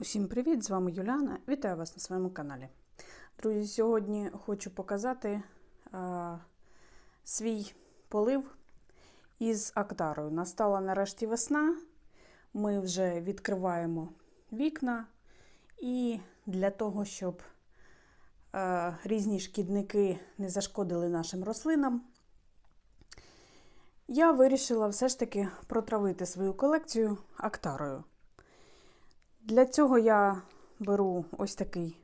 Усім привіт! З вами Юляна. Вітаю вас на своєму каналі. Друзі, сьогодні хочу показати а, свій полив із актарою. Настала нарешті весна. Ми вже відкриваємо вікна, і для того, щоб а, різні шкідники не зашкодили нашим рослинам, я вирішила все ж таки протравити свою колекцію актарою. Для цього я беру ось такий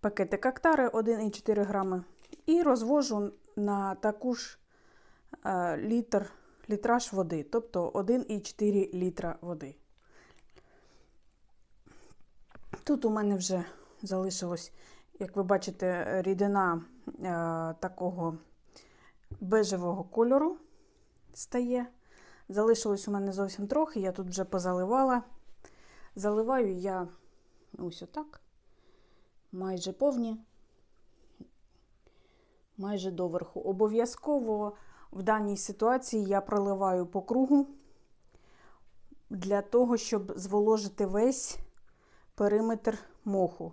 пакетик актари 1,4 грами і розвожу на таку ж е, літр, літраж води, тобто 1,4 літра води. Тут у мене вже залишилось, як ви бачите, рідина е, такого бежевого кольору стає. Залишилось у мене зовсім трохи, я тут вже позаливала. Заливаю я ось отак, майже повні, майже доверху. Обов'язково в даній ситуації я проливаю по кругу для того, щоб зволожити весь периметр моху.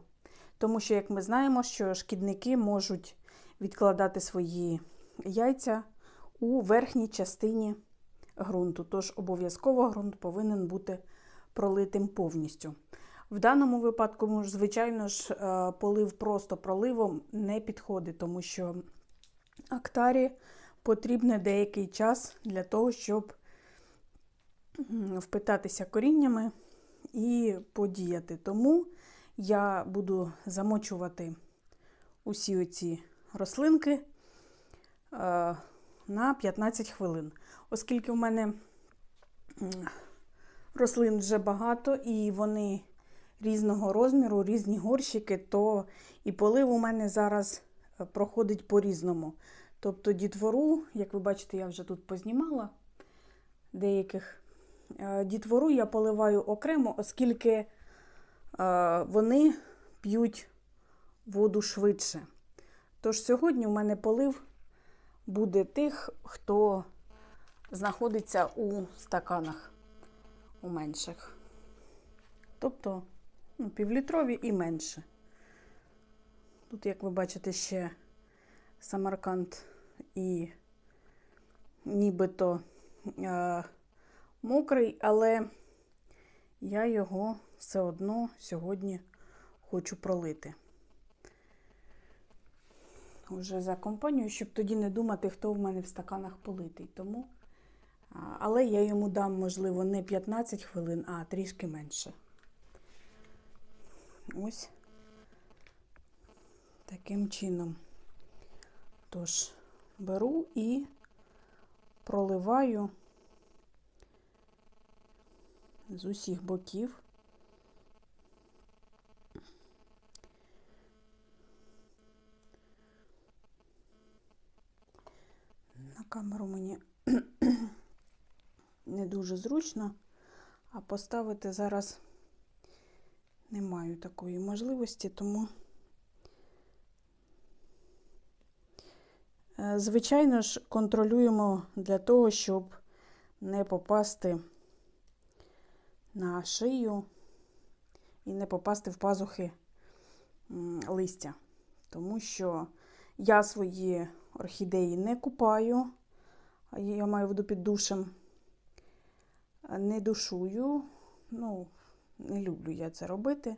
Тому що, як ми знаємо, що шкідники можуть відкладати свої яйця у верхній частині ґрунту. Тож обов'язково ґрунт повинен бути пролитим повністю. В даному випадку, звичайно ж, е, полив просто проливом не підходить, тому що актарі потрібен деякий час для того, щоб впитатися коріннями і подіяти. Тому я буду замочувати усі оці рослинки е, на 15 хвилин. Оскільки в мене рослин вже багато, і вони різного розміру, різні горщики, то і полив у мене зараз е, проходить по-різному. Тобто дітвору, як ви бачите, я вже тут познімала деяких. Е, дітвору я поливаю окремо, оскільки е, вони п'ють воду швидше. Тож сьогодні у мене полив буде тих, хто знаходиться у стаканах у менших. Тобто ну, півлітрові і менше. Тут, як ви бачите, ще самарканд і нібито е, мокрий, але я його все одно сьогодні хочу пролити. Уже за компанію, щоб тоді не думати, хто в мене в стаканах политий. Тому але я йому дам, можливо, не 15 хвилин, а трішки менше. Ось таким чином. Тож, беру і проливаю з усіх боків. На камеру мені не дуже зручно, а поставити зараз не маю такої можливості, тому, е, звичайно ж, контролюємо для того, щоб не попасти на шию і не попасти в пазухи листя. Тому що я свої орхідеї не купаю, я маю воду під душем не душую, ну, не люблю я це робити.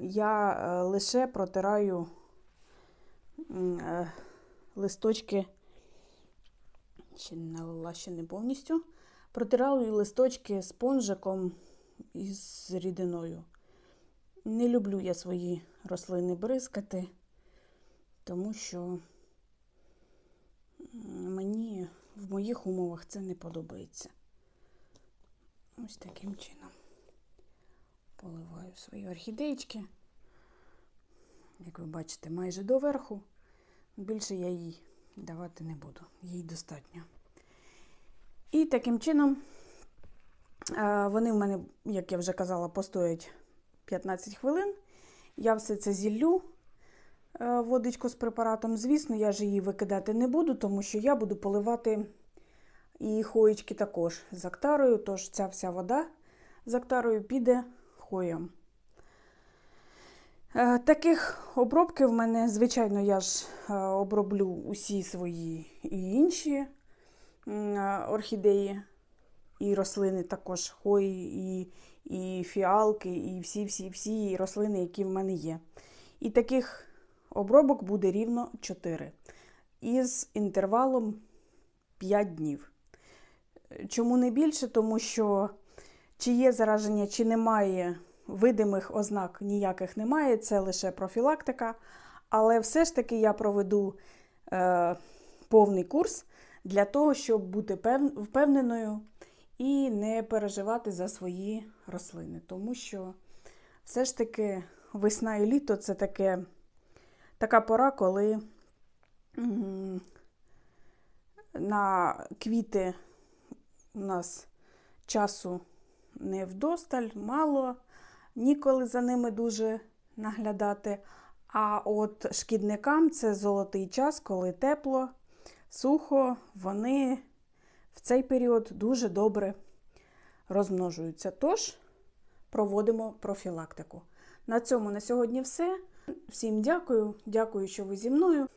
Я е, лише протираю е, листочки, ще не налила ще не повністю. Протираю листочки спонжиком із рідиною. Не люблю я свої рослини бризкати, тому що мені в моїх умовах це не подобається. Ось таким чином поливаю свої орхідеєчки. Як ви бачите, майже доверху. Більше я їй давати не буду, їй достатньо. І таким чином вони в мене, як я вже казала, постоять 15 хвилин. Я все це зіллю водичку з препаратом. Звісно, я ж її викидати не буду, тому що я буду поливати і хоєчки також з актарою, тож ця вся вода з актарою піде хвоям. Е, Таких обробків в мене, звичайно, я ж е, оброблю усі свої і інші е, орхідеї, і рослини також хвої, і, і фіалки, і всі-всі-всі рослини, які в мене є. І таких обробок буде рівно 4 із інтервалом 5 днів. Чому не більше? Тому що чи є зараження, чи немає видимих ознак ніяких немає, це лише профілактика. Але все ж таки я проведу е, повний курс для того, щоб бути впевненою і не переживати за свої рослини. Тому що все ж таки весна і літо це таке, така пора, коли на квіти у нас часу не вдосталь, мало, ніколи за ними дуже наглядати. А от шкідникам це золотий час, коли тепло, сухо, вони в цей період дуже добре розмножуються. Тож проводимо профілактику. На цьому на сьогодні все. Всім дякую. Дякую, що ви зі мною.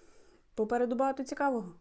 Попереду багато цікавого.